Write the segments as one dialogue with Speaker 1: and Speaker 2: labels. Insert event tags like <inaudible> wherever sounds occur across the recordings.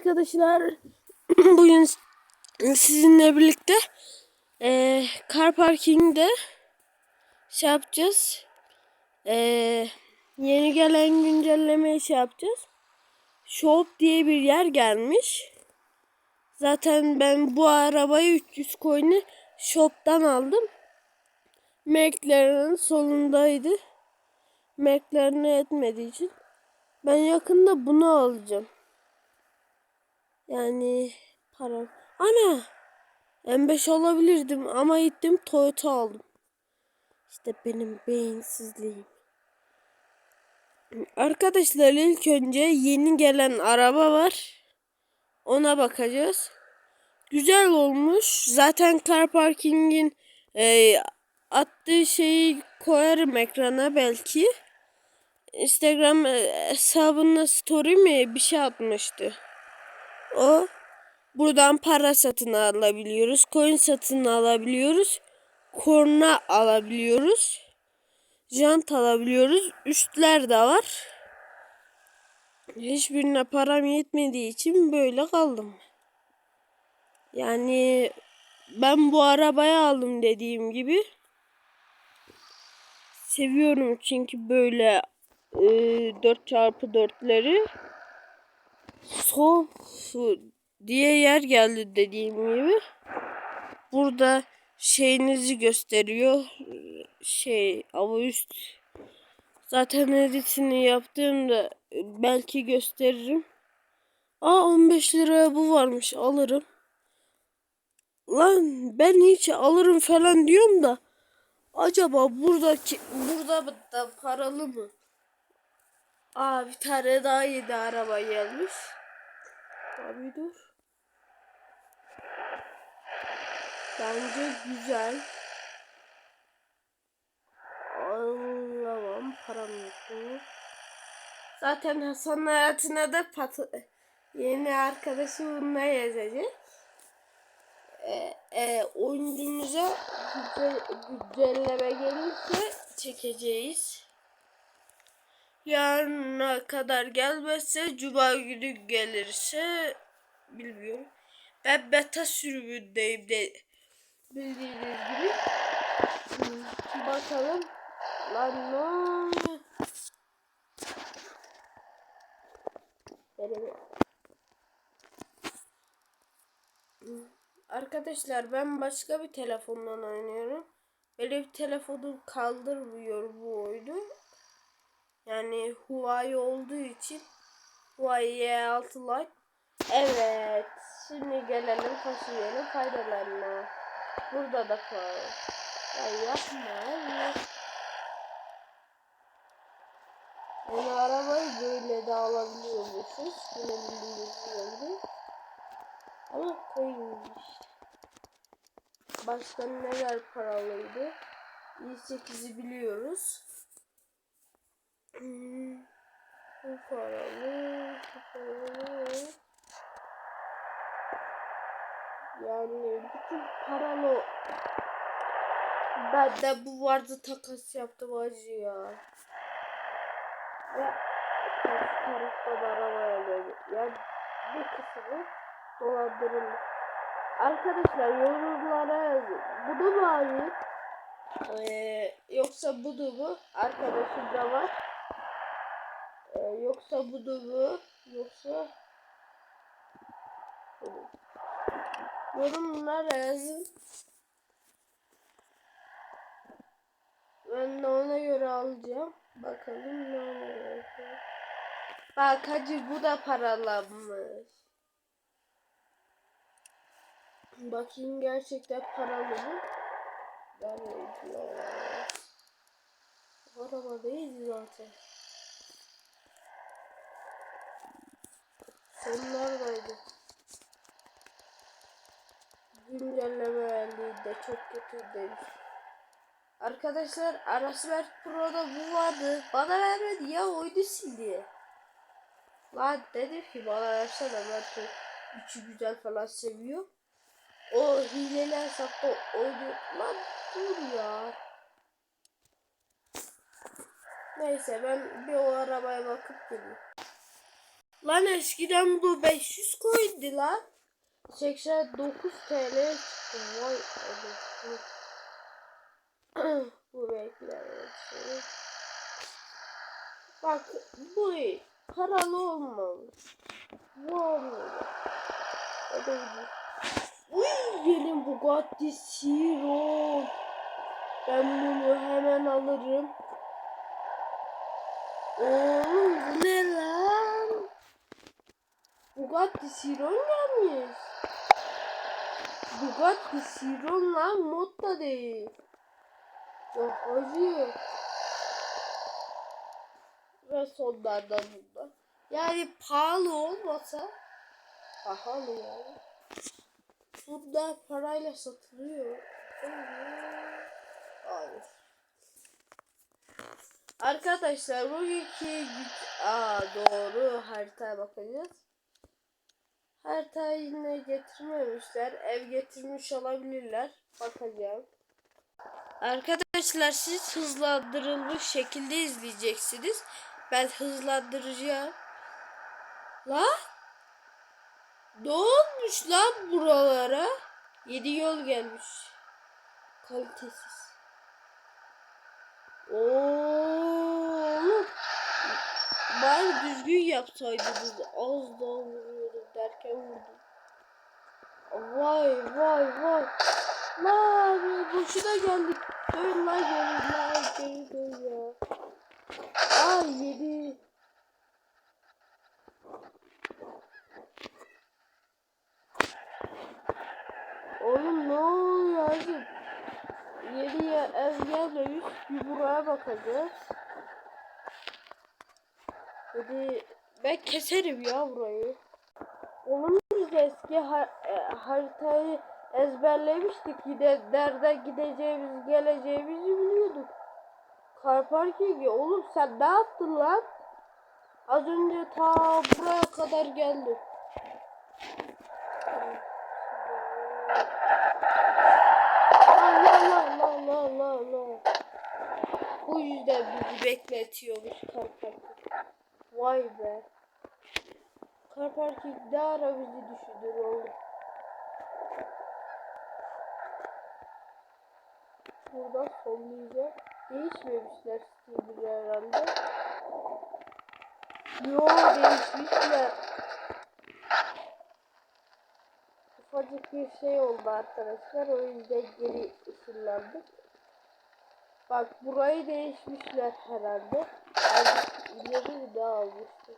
Speaker 1: arkadaşlar. <clears throat> Bugün sizinle birlikte eee car parking'de şey yapacağız. Eee, yeni gelen güncellemeyi şey yapacağız. Shop diye bir yer gelmiş. Zaten ben bu arabayı 300 coin'i shop'tan aldım. McLaren'ın solundaydı. McLaren'e etmediği için. Ben yakında bunu alacağım. Yani param. Ana! M5 alabilirdim ama gittim Toyota aldım. İşte benim beyinsizliğim. Arkadaşlar ilk önce yeni gelen araba var. Ona bakacağız. Güzel olmuş. Zaten car parkingin e, attığı şeyi koyarım ekrana belki. Instagram e, hesabına story mi bir şey atmıştı. O buradan para satın alabiliyoruz. Coin satın alabiliyoruz. Korna alabiliyoruz. Jant alabiliyoruz. Üstler de var. Hiçbirine param yetmediği için böyle kaldım. Yani ben bu arabayı aldım dediğim gibi. Seviyorum çünkü böyle e, 4x4'leri Sof diye yer geldi dediğim gibi. Burada şeyinizi gösteriyor. Şey ama üst zaten editini yaptığımda belki gösteririm. Aa 15 liraya bu varmış alırım. Lan ben hiç alırım falan diyorum da acaba buradaki burada da paralı mı? Aa bir tane daha yedi araba gelmiş. Abi dur. Bence güzel. Allah'ım param yok. Zaten Hasan hayatına da pat yeni arkadaşı bununla yazacak. Ee, e, oyuncumuza güzel, güncelleme gelirse çekeceğiz yarına kadar gelmezse cuma günü gelirse bilmiyorum. Ben beta sürümündeyim de bildiğiniz gibi. Bakalım. Lan Hmm, Arkadaşlar ben başka bir telefondan oynuyorum. Benim telefonum kaldırmıyor bu oyunu. Yani Huawei olduğu için Huawei Y6 Lite. Evet. Şimdi gelelim taşıyanın faydalarına. Burada da koy. Ya yapma ya. Arabayı böyle de alabiliyormuşuz. Yine bildiğiniz gibi. Ama işte. Başka neler paralıydı? i8'i biliyoruz. Bu paralı, bu paralı. Yani bütün paralı. Ben de bu vardı takas yaptım acı ya. Ve karşı tarafta da araba alıyor. Yani bu kısmı dolandırılmış. Arkadaşlar yorumlara yazın. Bunu mu alayım? Ee, yoksa bunu mu? Arkadaşım da var. Yoksa bunu mu? Yoksa. Yorumlara yazın. Ben de ona göre alacağım. Bakalım ne olacak. Bak hacı bu da paralanmış. Bakayım gerçekten paralı mı? Yani ya. Araba değil zaten. Sonlardaydı. Güncelleme geldiğinde çok kötü demiş. Arkadaşlar Arasver Pro'da bu vardı. Bana vermedi ya oyunu sildi. Lan dedim ki bana versene ben çok üçü güzel falan seviyor. O hileli hesapta oyunu lan dur ya. Neyse ben bir o arabaya bakıp geleyim. Lan eskiden bu 500 koydu lan. 89 TL çıktı. Vay anasını. <clears throat> bu bekler. şey. Bak bu. Paralı olmamış. Bu olmalı. O da ucuz. Uy gelin Bugatti Chiron. Ben bunu hemen alırım. Oğlum bu ne lan? Bugatti Chiron gelmiş. Bugatti Chiron lan mod değil. Yok hacı. Ve sonlardan bunda. Yani pahalı olmasa pahalı yani. Bunlar parayla satılıyor. Hayır. Arkadaşlar bugünkü. Aa doğru haritaya bakacağız. Haritayı yine getirmemişler. Ev getirmiş olabilirler. Bakacağım. Arkadaşlar siz hızlandırılmış şekilde izleyeceksiniz. Ben hızlandıracağım. Lan? Ne olmuş lan buralara? Yedi yol gelmiş. Kalitesiz. Oğlum. Bari düzgün yapsaydınız. Az daha derken vurdum. Vay vay vay. Lan boşuna geldik. Dön lan geri lan geri dön ya. Ay yedi. Oğlum ne oluyor hacım? Yeni ya gelmemiş. Bir buraya bakacağız. Hadi ben keserim ya burayı. Oğlum biz eski har e, haritayı ezberlemiştik. Yine nereden gideceğimiz geleceğimizi biliyorduk. Car parkingi oğlum sen ne yaptın lan? Az önce ta buraya kadar geldim. Bu yüzden bizi bekletiyormuş kar parking. Vay be. Kar parking ne ara bizi düşünür oğlum. Buradan sonlayacak. Değişmemişler stilleri herhalde. Yo değişmişler. Ufacık bir şey oldu arkadaşlar. O yüzden geri ışınlandık. Bak burayı değişmişler herhalde. Azıcık ileri bir daha almıştım.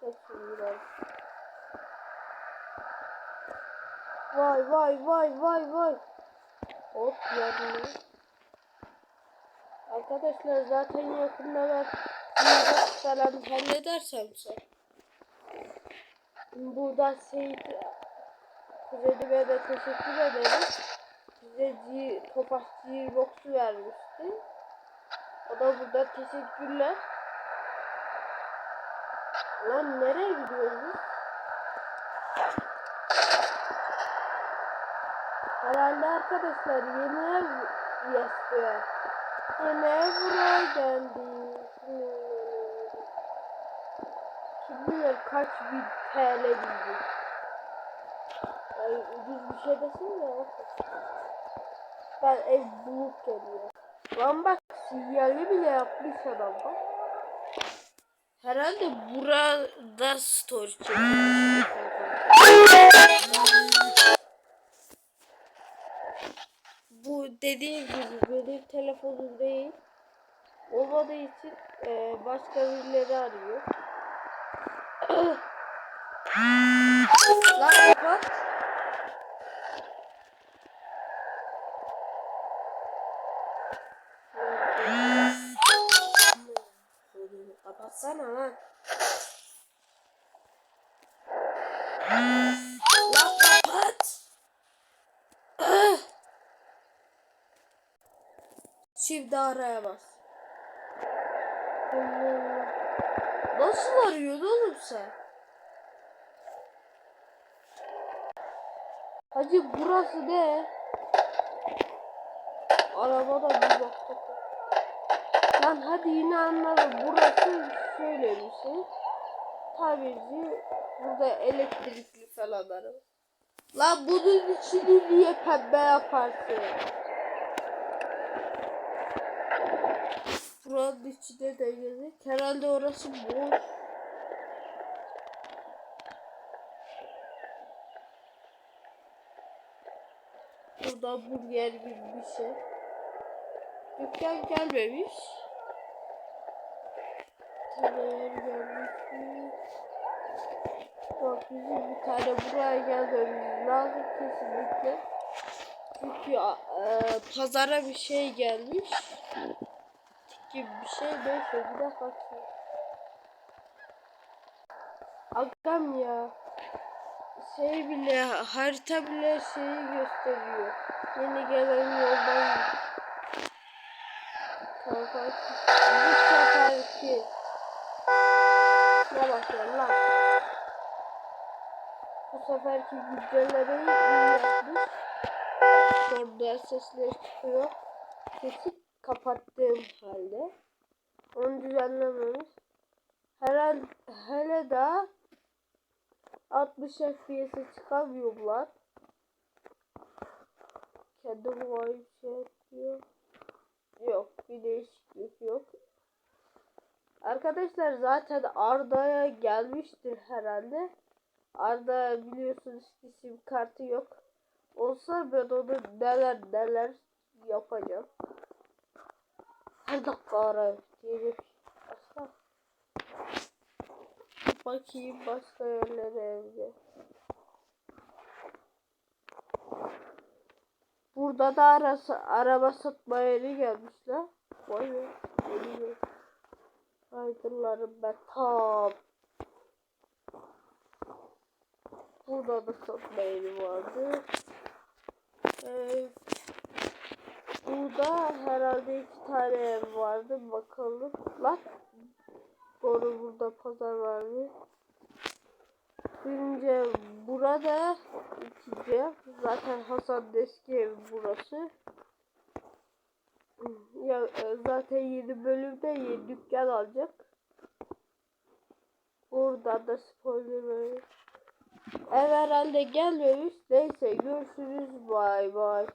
Speaker 1: Şimdi Vay vay vay vay vay. Hop yanına. Arkadaşlar zaten yakında ben müzik falan halledersem sen. Buradan Seyit kuzenime de teşekkür ederim. Bize G, Tofaş Gearbox'u vermişti. O da burada teşekkürler. Lan nereye gidiyoruz biz? Herhalde arkadaşlar yeni ev istiyor. Yeni ev buraya geldi. Kim bilir kaç bin TL bildi. Yani ucuz bir şey desin ya. Ben ev bulup geliyor. Lan bak sinyali bile yapmış adam bak. Herhalde burada çekmiş. Bu dediğim gibi benim telefonum değil. Olmadığı için e, başka birileri arıyor. <clears throat> Lan kapat. Şimdi araya bas. Nasıl arıyorsun oğlum sen? Hacı burası ne? Arabada bir baktık. Lan hadi yine anladım. Burası şöyle bir şey. Tamirci burada elektrikli falan araba. Lan bunun içini niye pembe yaparsın? Buranın içine de girdik. Herhalde orası boş. Burada burger gibi bir şey. Dükkan gelmemiş. Taner gelmiş mi? Yok bizim bir tane buraya gelmemiz lazım kesinlikle. Çünkü e, pazara bir şey gelmiş. Gibi bir şey. Neyse bir de bakayım. Agam ya. Şey bile harita bile şeyi gösteriyor. Yeni gelen yoldan Kanka bu seferki ne bakıyorsun lan? Bu seferki güncellemeyi iyi yapmış. Sonra sesler çıkıyor. Sesi kapattığım halde. Onu düzenlememiş. Herhalde hele daha 60 FPS'e çıkamıyorlar. Kendim o şey yapıyor. Yok bir değişiklik yok. Arkadaşlar zaten Arda'ya gelmiştir herhalde. Arda biliyorsunuz ki sim kartı yok. Olsa ben onu neler neler yapacağım. Her dakika ara diyecek. Başka. Bakayım başka yerlere evde. Burada da arası, araba satma yeri gelmişler. Vay be. Aydınlarım ben tam. Burada da satma yeri vardı. Evet. Burada herhalde iki tane ev vardı. Bakalım. Lan. Doğru burada pazar vardı. Birinci burada. ikinci. Zaten Hasan eski ev burası. Ya e, zaten yeni bölümde yeni dükkan alacak. Burada da spoiler verir. Ev herhalde gelmemiş. Neyse görüşürüz. Bay bay.